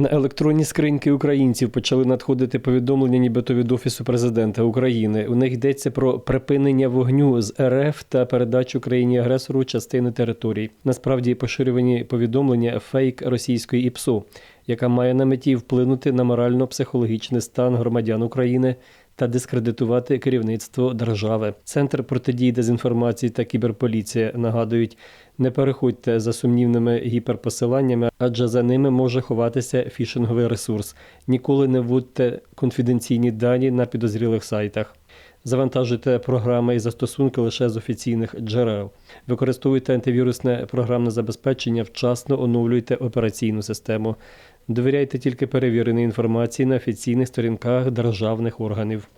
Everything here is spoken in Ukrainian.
На електронні скриньки українців почали надходити повідомлення, нібито від офісу президента України. У них йдеться про припинення вогню з РФ та передачу країні агресору частини територій. Насправді поширювані повідомлення фейк російської ІПСО, яка має на меті вплинути на морально-психологічний стан громадян України та дискредитувати керівництво держави. Центр протидії дезінформації та кіберполіція нагадують, не переходьте за сумнівними гіперпосиланнями, адже за ними може ховатися фішинговий ресурс. Ніколи не вводьте конфіденційні дані на підозрілих сайтах. Завантажуйте програми і застосунки лише з офіційних джерел. Використовуйте антивірусне програмне забезпечення, вчасно оновлюйте операційну систему. Довіряйте тільки перевіреній інформації на офіційних сторінках державних органів.